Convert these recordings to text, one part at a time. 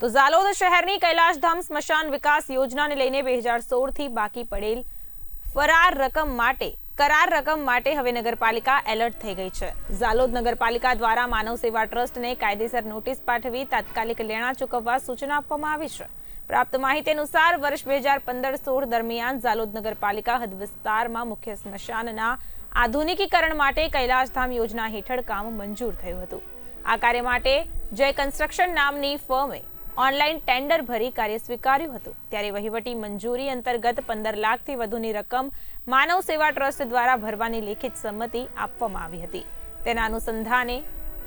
તો ઝાલોદ શહેરની કૈલાશધામ સ્મશાન વિકાસ યોજનાને લઈને બે હજાર સોળથી બાકી પડેલ ફરાર રકમ માટે, કરાર રકમ માટે હવે નગરપાલિકા એલર્ટ થઈ ગઈ છે. ઝાલોદ નગરપાલિકા દ્વારા માનવ સેવા ટ્રસ્ટને કાયદેસર નોટિસ પાઠવી તાત્કાલિક લેણા ચૂકવવા સૂચના આપવામાં આવી છે. પ્રાપ્ત માહિતી અનુસાર, વર્ષ બે હજાર પંદર સોળ દરમિયાન ઝાલોદ નગરપાલિકા હદ વિસ્તારમાં મુખ્ય સ્મશાનના આધુનિકીકરણ માટે કૈલાશધામ યોજના હેઠળ કામ મંજૂર થયું હતું. આ કાર્ય માટે જય કન્સ્ટ્રક્શન નામની ફર્મે ઓનલાઈન ટેન્ડર ભરી કાર્ય સ્વીકાર્યું હતું. ત્યારે વહીવટી મંજૂરી અંતર્ગત પંદર લાખથી વધુની રકમ માનવ સેવા ટ્રસ્ટ દ્વારા ભરવાની લેખિત સંમતિ આપવામાં આવી હતી. તેના અનુસંધાને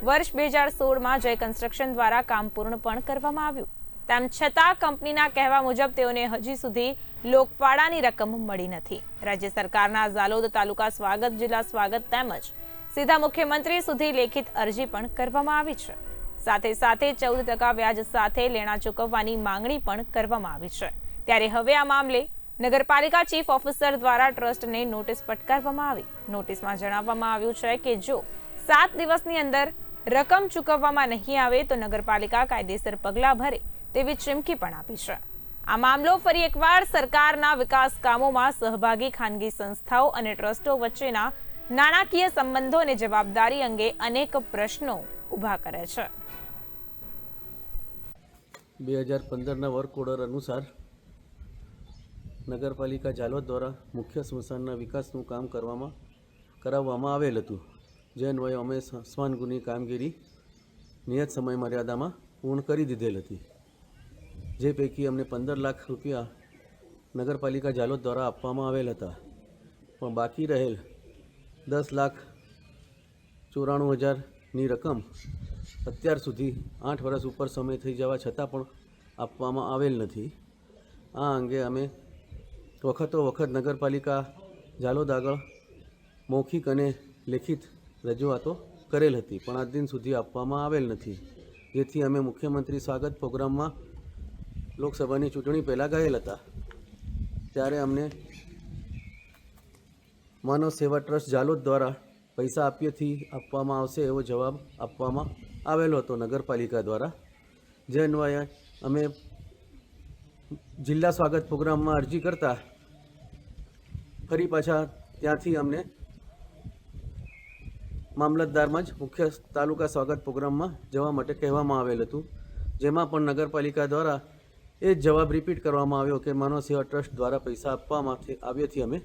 વર્ષ બે હજાર સોળમાં જય કન્સ્ટ્રક્શન દ્વારા કામ પૂર્ણ પણ કરવામાં આવ્યું. તેમ છતાં કંપનીના કહેવા મુજબ તેઓને હજી સુધી લોકફાળાની રકમ મળી નથી. રાજ્ય સરકારના ઝાલોદ તાલુકા સ્વાગત, જિલ્લા સ્વાગત તેમજ સીધા મુખ્યમંત્રી સુધી લેખિત અરજી પણ કરવામાં આવી છે. સાથે સાથે ચૌદ ટકા વ્યાજ સાથે લેણા ચૂકવવાની માંગણી પણ કરવામાં આવી છે. ત્યારે હવે આ મામલે નગરપાલિકા ચીફ ઓફિસર દ્વારા ટ્રસ્ટને નોટિસ ફટકારવામાં આવી. નોટિસમાં જણાવવામાં આવ્યું છે કે જો સાત દિવસની અંદર રકમ ચૂકવવામાં નહીં આવે તો નગરપાલિકા કાયદેસર પગલાં ભરે તેવી ચીમકી પણ આપી છે. આ મામલો ફરી એકવાર સરકારના વિકાસ કામોમાં સહભાગી ખાનગી સંસ્થાઓ અને ટ્રસ્ટો વચ્ચેના નાણાકીય સંબંધો અને જવાબદારી અંગે અનેક પ્રશ્નો ઊભા કરે છે. બે હજાર પંદરના વર્ક ઓર્ડર અનુસાર નગરપાલિકા ઝાલોદ દ્વારા મુખ્ય સ્મશાનના વિકાસનું કામ કરવામાં, કરાવવામાં આવેલ હતું. જે અન્વયે અમે સ્વાનગુની કામગીરી નિયત સમય મર્યાદામાં પૂર્ણ કરી દીધેલ હતી. જે પૈકી અમને પંદર લાખ રૂપિયા નગરપાલિકા ઝાલોદ દ્વારા આપવામાં આવેલ હતા. પણ બાકી રહેલ દસ લાખ ચોરાણું હજારની રકમ અત્યાર સુધી આઠ વર્ષ ઉપર સમય થઈ જવા છતાં પણ આપવામાં આવેલ નથી. આ અંગે અમે વખતો વખત નગરપાલિકા ઝાલોદ આગળ મૌખિક અને લેખિત રજૂઆતો કરેલ હતી, પણ આજ દિન સુધી આપવામાં આવેલ નથી. જેથી અમે મુખ્યમંત્રી સ્વાગત પ્રોગ્રામમાં લોકસભાની ચૂંટણી પહેલાં ગયેલ હતા. ત્યારે અમને માનવ સેવા ટ્રસ્ટ ઝાલોદ દ્વારા પૈસા આપીએથી આપવામાં આવશે એવો જવાબ આપવામાં આવેલો હતો નગરપાલિકા દ્વારા. જે અન્વયે અમે જિલ્લા સ્વાગત પ્રોગ્રામમાં અરજી કરતા ફરી પાછા ત્યાંથી અમને મામલતદારમાં જ મુખ્ય તાલુકા સ્વાગત પ્રોગ્રામમાં જવા માટે કહેવામાં આવેલ હતું. જેમાં પણ નગરપાલિકા દ્વારા એ જ જવાબ રિપીટ કરવામાં આવ્યો કે માનવ સેવા ટ્રસ્ટ દ્વારા પૈસા આપવામાં આવ્યાથી અમે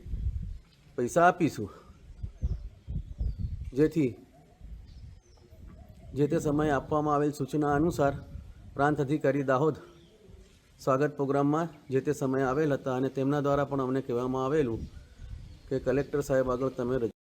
પૈસા આપીશું. જેથી જે તે સમયે આપવામાં આવેલ સૂચના અનુસાર પ્રાંત અધિકારી દાહોદ સ્વાગત પ્રોગ્રામમાં જે તે સમયે આવેલ હતા અને તેમના દ્વારા પણ અમને કહેવામાં આવેલું કે કલેક્ટર સાહેબ આગળ તમે